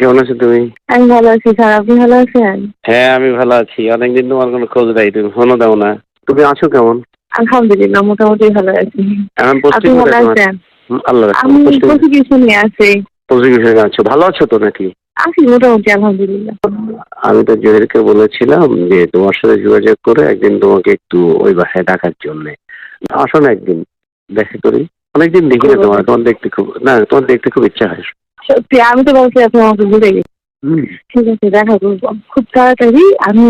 কেমন আছো তুমি? আমি ভালো আছি স্যার আপনি ভালো আছেন? হ্যাঁ আমি ভালো আছি। অনেকদিন তোমার কোনো খোঁজ নাই তুমি ফোনও দাও না। তুমি আছো কেমন? আলহামদুলিল্লাহ মোটামুটি ভালো আছি। এখন আপনি ভালো আছেন? আল্লাহ আমি প্রসিকিউশনে আছি। প্রসিকিউশনে আছো ভালো আছো তো নাকি? আছি মোটামুটি আলহামদুলিল্লাহ। আমি তো জহিরকে বলেছিলাম যে তোমার সাথে যোগাযোগ করে একদিন তোমাকে একটু ওই বাসায় ডাকার জন্যে। আসো না একদিন দেখা করি। অনেকদিন দেখি না তোমার তোমার দেখতে খুব না তোমার দেখতে খুব ইচ্ছা হয়। সত্যি আমি তো ভাবছি আপনি আমাকে ভুলে গেছি। ঠিক আছে দেখা করব। খুব তাড়াতাড়ি আমি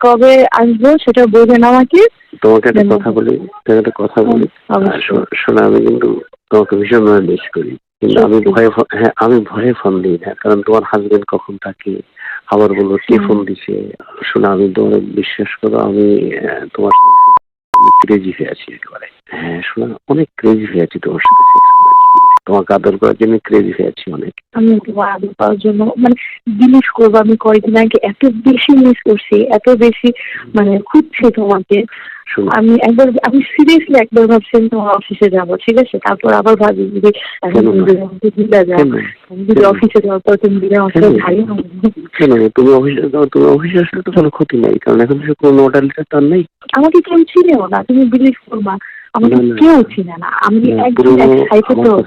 কবে আসব সেটা বলবেন আমাকে। তোমাকে একটা কথা বলি তোমাকে একটা কথা বলি। অবশ্যই। শো- শোনো আমি কিন্তু তোমাকে ভীষণভাবে মিস করি। কিন্তু আমি? ভয়ে হ্যাঁ আমি ভয়ে ফোন দিই না কারণ তোমার হাজবেন্ড কখন থাকে আবার বলব কে ফোন দিছে? শোনো আমি তোমার বিশ্বাস করো আমি তোমার ক্রেজি হয়ে আছি একেবারে। হ্যাঁ শোনো অনেক ক্রেজি হয়ে আছি তোমার সাথে তোমাকে আদর করার জন্য ক্রেজি অনেক। আমি তোমার আদর পাওয়ার জন্য মানে বিলিভ করব আমি কয়েকদিন আগে এত বেশি মিস করছি এত বেশি মানে খুঁজছি তোমাকে। আমি একবার আমি সিরিয়াসলি একবার ভাবছিলাম তোমার অফিসে যাব ঠিক আছে? তারপর আবার ভাবি যে এখন দিলে যাও যদি? অফিসে যাওয়ার পর তুমি দিলে কেন তুমি অফিসে তুমি অফিসে আসলে তো কোনো ক্ষতি নাই কারণ এখন তো কোনো তার নেই। আমাকে কেউ চিনেও না তুমি বিলিভ করবা। আমাকে। কেউ চিনে না। আমি তো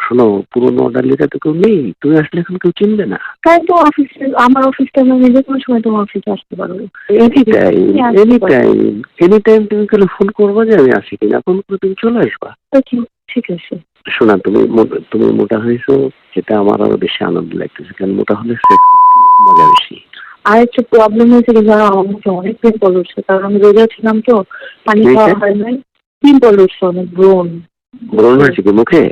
শোনো, পুরোনো তো কেউ নেই। তুমি আসলে এখন কেউ চিনবে না। তাই তো অফিসে আমার অফিসটা আমি যে কোনো সময় তোমার অফিসে আসতে any time any time any time তুমি খালি ফোন করবা যে আমি আসি কিনা ফোন করে তুমি চলে আসবা। ঠিক- ঠিক আছে। শোনা তুমি তুমি মোটা হয়েছো সেটা আমার আরও বেশি আনন্দ লাগতেছে কারণ মোটা হলে মজা বেশি। আর একটা প্রবলেম হয়েছে কি জানো আমার অনেক পিম্পল উঠছে কারণ আমি রোজা ছিলাম তো পানি খাওয়া হয় নাই। পিম্পল উঠছে অনেক ব্রণ? ব্রণ হয়েছে কি মুখে?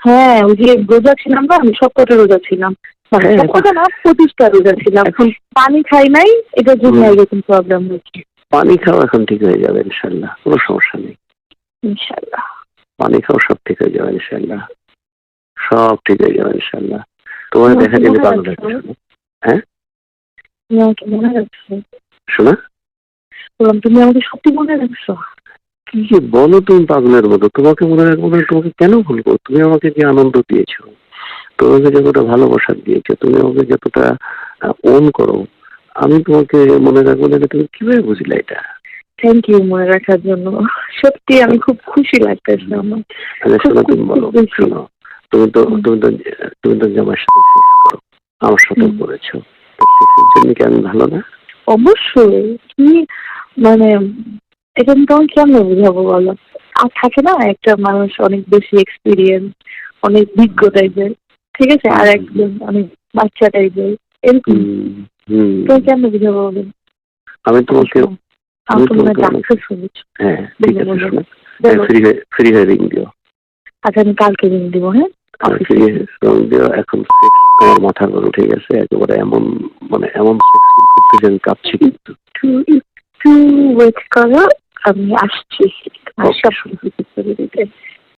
হ্যাঁ ওই যে রোজা ছিলাম না আমি সব কটা রোজা ছিলাম। মানে হ্যাঁ, সব না পঁচিশটা রোজা ছিলাম। এখন পানি খাই নাই এটার জন্য এরকম প্রবলেম হচ্ছে। পানি খাওয়া এখন ঠিক হয়ে যাবে ইনশাল্লাহ কোনো সমস্যা নেই। ইনশাল্লাহ পানি খাওয়া সব ঠিক হয়ে যাবে ইনশাল্লাহ সব ঠিক হয়ে যাবে ইনশাল্লাহ তোমার দেখা গেলে ভালো মনে রাখছো শোনা? বললাম তুমি আমাকে সত্যি মনে রাখছো? কি যে বলো তুমি পাগলের মতো? তোমাকে মনে রাখব না তোমাকে কেন ভুলবো? তুমি আমাকে যে আনন্দ দিয়েছ? তোমাকে যতটা ভালোবাসা দিয়েছ তুমি আমাকে যতটা ওন করো আমি তোমাকে মনে রাখব না তুমি কীভাবে বুঝলে এটা? থ্যাংক ইউ মনে রাখার জন্য। সত্যি আমি খুব খুশি লাগতেছে আমার। আচ্ছা শোনো তুমি বলো শোনো তুমি তো। তুমি তো তুমি তো জামার সাথে সেক্স করো আমার সাথে। করেছ সেক্সের জন্য কি আমি ভালো না? অবশ্যই। তুমি মানে আমি তোমাকে কেমন বুঝাবো বলো? আর থাকে না একটা মানুষ অনেক বেশি এক্সপিরিয়েন্স অনেক বিজ্ঞ টাইপের ঠিক আছে? আর একজন অনেক বাচ্চা টাইপের এরকম। তুমি কেমন বুঝাবো বলো? আমি তোমাকে তো মনে হয় তোমাকে ডাক্তার শুনেছি। হ্যাঁ ঠিক আছে ফ্রি হয়ে ফ্রি হয়ে রিং দিও। আচ্ছা আমি কালকে রিং দিব হ্যাঁ? হয়ে এখন সেক্স আমার মাথার উপর উঠে গেছে একেবারে এমন মানে এমন সেক্স করতে যে আমি কাঁপছি কিন্তু। একটু একটু ওয়েট করো। আমি আসছি।